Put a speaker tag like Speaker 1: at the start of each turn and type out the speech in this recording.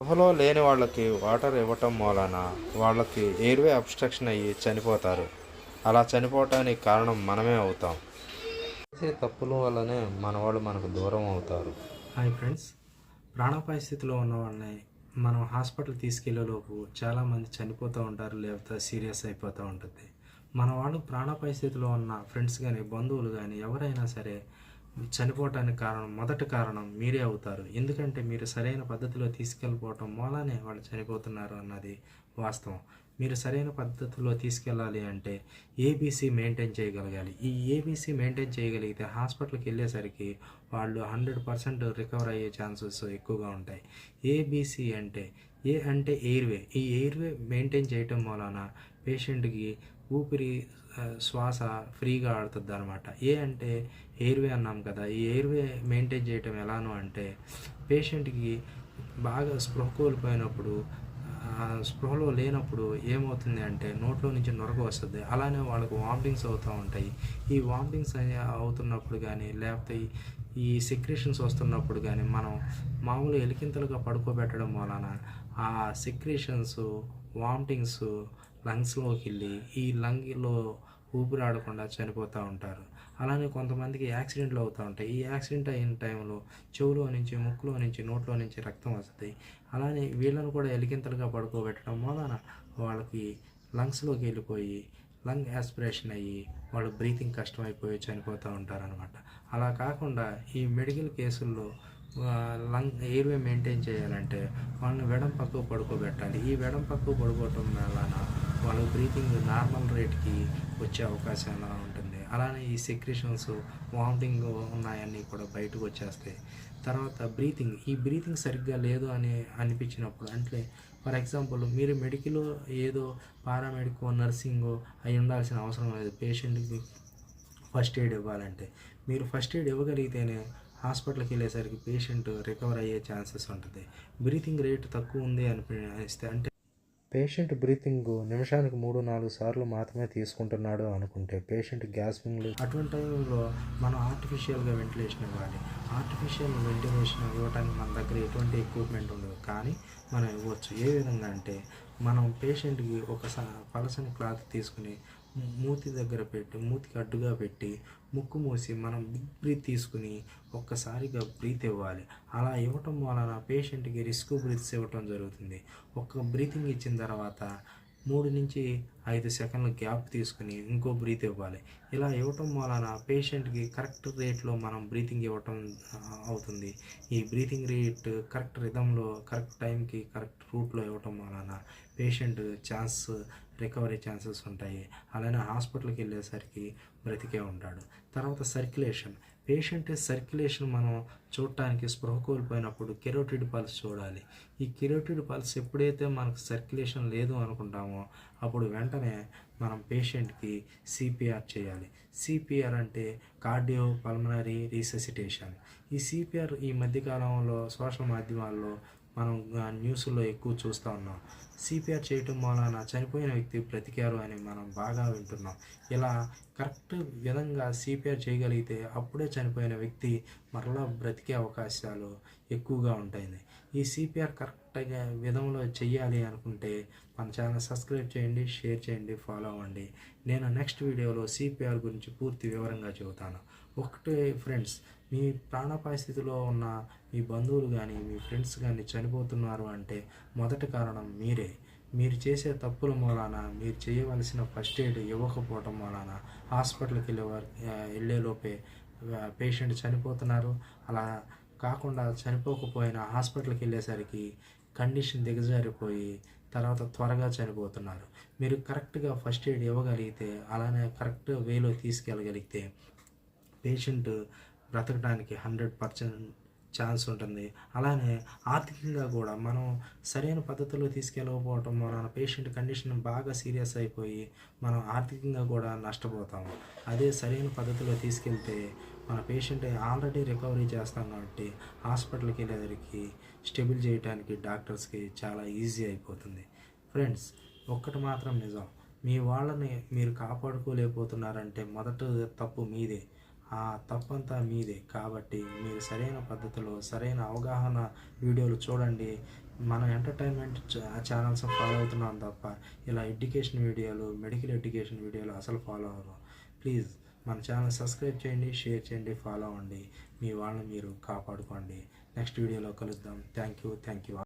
Speaker 1: సభలో లేని వాళ్ళకి వాటర్ ఇవ్వటం వలన వాళ్ళకి ఎయిర్వే అబ్స్ట్రక్షన్ అయ్యి చనిపోతారు. అలా చనిపోవటానికి కారణం మనమే అవుతాం. చేసే తప్పుల వల్లనే మన వాళ్ళు మనకు దూరం అవుతారు.
Speaker 2: Hi friends. ప్రాణాపాయ స్థితిలో ఉన్న వాళ్ళని మనం హాస్పిటల్ తీసుకెళ్ళేలోపు చాలామంది చనిపోతూ ఉంటారు లేకపోతే సీరియస్ అయిపోతూ ఉంటుంది. మన వాళ్ళు ప్రాణాపాయ స్థితిలో ఉన్న ఫ్రెండ్స్ కానీ బంధువులు కానీ ఎవరైనా సరే చనిపోవటానికి కారణం మొదటి కారణం మీరే అవుతారు. ఎందుకంటే మీరు సరైన పద్ధతిలో తీసుకెళ్ళిపోవటం మూలానే వాళ్ళు చనిపోతున్నారు అన్నది వాస్తవం. మీరు సరైన పద్ధతిలో తీసుకెళ్ళాలి అంటే ఏబీసీ మెయింటైన్ చేయగలగాలి. ఈ ఏబీసీ మెయింటైన్ చేయగలిగితే హాస్పిటల్కి వెళ్ళేసరికి వాళ్ళు హండ్రెడ్ పర్సెంట్ రికవర్ అయ్యే ఛాన్సెస్ ఎక్కువగా ఉంటాయి. ఏబీసీ అంటే ఏ అంటే ఎయిర్వే ఈ ఎయిర్వే మెయింటైన్ చేయటం వలన పేషెంట్కి ఊపిరి శ్వాస ఫ్రీగా ఆడుతుంది అనమాట ఏ అంటే ఎయిర్వే అన్నాం కదా ఈ ఎయిర్వే మెయింటైన్ చేయటం ఎలానో అంటే పేషెంట్కి బాగా స్పృహ కోల్పోయినప్పుడు స్పృహలో లేనప్పుడు ఏమవుతుంది అంటే నోట్లో నుంచి నొరగ వస్తుంది. అలానే వాళ్ళకు వామిటింగ్స్ అవుతూ ఉంటాయి. ఈ వామిటింగ్స్ అవుతున్నప్పుడు కానీ లేకపోతే ఈ- ఈ సెక్రేషన్స్ వస్తున్నప్పుడు కానీ మనం మామూలు ఎలికింతలుగా పడుకోబెట్టడం వలన ఆ సెక్రేషన్స్ వామిటింగ్స్ లంగ్స్లోకి వెళ్ళి ఈ లంగ్లో ఊపిరి ఆడకుండా చనిపోతూ ఉంటారు. అలానే కొంతమందికి యాక్సిడెంట్లు అవుతూ ఉంటాయి. ఈ యాక్సిడెంట్ అయిన టైంలో చెవులో నుంచి ముక్కులో నుంచి నోట్లో నుంచి రక్తం వస్తుంది. అలానే వీళ్ళను కూడా ఎలికింతలుగా పడుకోబెట్టడం వలన వాళ్ళకి లంగ్స్లోకి వెళ్ళిపోయి లంగ్ యాస్పిరేషన్ అయ్యి వాళ్ళు బ్రీతింగ్ కష్టమైపోయి చనిపోతూ ఉంటారనమాట అలా కాకుండా ఈ మెడికల్ కేసుల్లో లంగ్ ఎయిర్వే మెయింటైన్ చేయాలంటే వాళ్ళని వెడం పక్కకు పడుకోబెట్టాలి. ఈ వెడం పక్కకు పడుకోవటం వలన వాళ్ళ బ్రీతింగ్ నార్మల్ రేట్కి వచ్చే అవకాశం అలా ఉంటుంది? అలానే ఈ సెక్రేషన్స్ వామిటింగ్ ఉన్నాయన్నీ కూడా బయటకు వచ్చేస్తాయి. తర్వాత బ్రీతింగ్ ఈ బ్రీతింగ్ సరిగ్గా లేదు అని అనిపించినప్పుడు అంటే ఫర్ ఎగ్జాంపుల్ మీరు మెడికల్ ఏదో పారామెడికో నర్సింగో అయి ఉండాల్సిన అవసరం లేదు. పేషెంట్కి ఫస్ట్ ఎయిడ్ ఇవ్వాలంటే. మీరు ఫస్ట్ ఎయిడ్ ఇవ్వగలిగితేనే హాస్పిటల్కి వెళ్ళేసరికి పేషెంట్ రికవర్ అయ్యే ఛాన్సెస్ ఉంటుంది. బ్రీతింగ్ రేట్ తక్కువ ఉంది అని అనిపిస్తే అంటే
Speaker 1: పేషెంట్ బ్రీతింగ్ నిమిషానికి మూడు నాలుగు సార్లు మాత్రమే తీసుకుంటున్నాడు అనుకుంటే పేషెంట్ గ్యాస్పింగ్లు
Speaker 2: అటువంటి టైంలో మనం ఆర్టిఫిషియల్గా వెంటిలేషన్ ఇవ్వాలి. ఆర్టిఫిషియల్ వెంటిలేషన్ ఇవ్వడానికి మన దగ్గర ఎటువంటి ఎక్విప్మెంట్ ఉండదు. కానీ మనం ఇవ్వచ్చు. ఏ విధంగా అంటే మనం పేషెంట్కి ఒక స- పలసని క్లాత్ తీసుకుని మూతి దగ్గర పెట్టి మూతికి అడ్డుగా పెట్టి ముక్కు మూసి మనం బిగ్ బ్రీత్ తీసుకుని ఒక్కసారిగా బ్రీత్ ఇవ్వాలి. అలా ఇవ్వటం వలన పేషెంట్కి రిస్క్ బ్రీత్స్ ఇవ్వటం జరుగుతుంది. ఒక్క బ్రీతింగ్ ఇచ్చిన తర్వాత మూడు నుంచి ఐదు సెకండ్ల గ్యాప్ తీసుకుని ఇంకో బ్రీత్ ఇవ్వాలి. ఇలా ఇవ్వటం వలన పేషెంట్కి కరెక్ట్ రేట్లో మనం బ్రీతింగ్ ఇవ్వటం అవుతుంది. ఈ బ్రీతింగ్ రేట్ కరెక్ట్ రిధంలో కరెక్ట్ టైంకి కరెక్ట్ రూట్లో ఇవ్వటం వలన పేషెంట్ ఛాన్స్ రికవరీ ఛాన్సెస్ ఉంటాయి. అలానే హాస్పిటల్కి వెళ్ళేసరికి బ్రతికే ఉంటాడు. తర్వాత సర్క్యులేషన్. పేషెంట్ సర్క్యులేషన్ మనం చూడటానికి స్పృహ కోల్పోయినప్పుడు కెరోటిడ్ పల్స్ చూడాలి. ఈ కెరోటిడ్ పల్స్ ఎప్పుడైతే మనకు సర్క్యులేషన్ లేదు అనుకుంటామో అప్పుడు వెంటనే మనం పేషెంట్కి సిపిఆర్ చేయాలి. సిపిఆర్ అంటే కార్డియో పల్మనరీ రీసెసిటేషన్. ఈ సిపిఆర్ ఈ మధ్యకాలంలో సోషల్ మాధ్యమాల్లో మనం న్యూస్లో ఎక్కువ చూస్తూ ఉన్నాం. సిపిఆర్ చేయటం వలన చనిపోయిన వ్యక్తి బ్రతికారు అని మనం బాగా వింటున్నాం. ఇలా కరెక్ట్ విధంగా సిపిఆర్ చేయగలిగితే అప్పుడే చనిపోయిన వ్యక్తి మరలా బ్రతికే అవకాశాలు ఎక్కువగా ఉంటాయి. ఈ సిపిఆర్ కరెక్ట్గా విధంలో చెయ్యాలి అనుకుంటే మన ఛానల్ సబ్స్క్రైబ్ చేయండి షేర్ చేయండి ఫాలో అవ్వండి. నేను నెక్స్ట్ వీడియోలో సిపిఆర్ గురించి పూర్తి వివరంగా చెబుతాను. ఒకటే ఫ్రెండ్స్ మీ ప్రాణాపాయ స్థితిలో ఉన్న మీ బంధువులు కానీ మీ ఫ్రెండ్స్ కానీ చనిపోతున్నారు అంటే మొదటి కారణం మీరే. మీరు చేసే తప్పుల మూలాన మీరు చేయవలసిన ఫస్ట్ ఎయిడ్ ఇవ్వకపోవటం మూలాన హాస్పిటల్కి వెళ్ళే వెళ్ళేలోపే పేషెంట్ చనిపోతున్నారు. అలా కాకుండా చనిపోకపోయినా హాస్పిటల్కి వెళ్ళేసరికి కండిషన్ దిగజారిపోయి తర్వాత త్వరగా చనిపోతున్నారు. మీరు కరెక్ట్గా ఫస్ట్ ఎయిడ్ ఇవ్వగలిగితే అలానే కరెక్ట్ వేలో తీసుకెళ్ళగలిగితే పేషెంట్ బ్రతకడానికి హండ్రెడ్ పర్సెంట్ ఛాన్స్ ఉంటుంది. అలానే ఆర్థికంగా కూడా మనం సరైన పద్ధతిలో తీసుకెళ్ళకపోవటం వలన పేషెంట్ కండిషన్ బాగా సీరియస్ అయిపోయి మనం ఆర్థికంగా కూడా నష్టపోతాము అదే సరైన పద్ధతిలో తీసుకెళ్తే మన పేషెంట్ ఆల్రెడీ రికవరీ చేస్తాం కాబట్టి హాస్పిటల్కి వెళ్ళేసరికి స్టెబుల్ చేయడానికి డాక్టర్స్కి చాలా ఈజీ అయిపోతుంది. ఫ్రెండ్స్ ఒక్కటి మాత్రం నిజం. మీ వాళ్ళని మీరు కాపాడుకోలేకపోతున్నారంటే మొదట తప్పు మీదే. ఆ తప్పంతా మీదే. కాబట్టి మీరు సరైన పద్ధతిలో సరైన అవగాహన వీడియోలు చూడండి. మన ఎంటర్టైన్మెంట్ ఛానల్స్ ఫాలో అవుతున్నాం తప్ప ఇలా ఎడ్యుకేషన్ వీడియోలు మెడికల్ ఎడ్యుకేషన్ వీడియోలు అసలు ఫాలో అవ్వరు. ప్లీజ్ మన ఛానల్ సబ్స్క్రైబ్ చేయండి షేర్ చేయండి ఫాలో అవ్వండి. మీ వాళ్ళని మీరు కాపాడుకోండి. నెక్స్ట్ వీడియోలో కలుద్దాం. Thank you thank you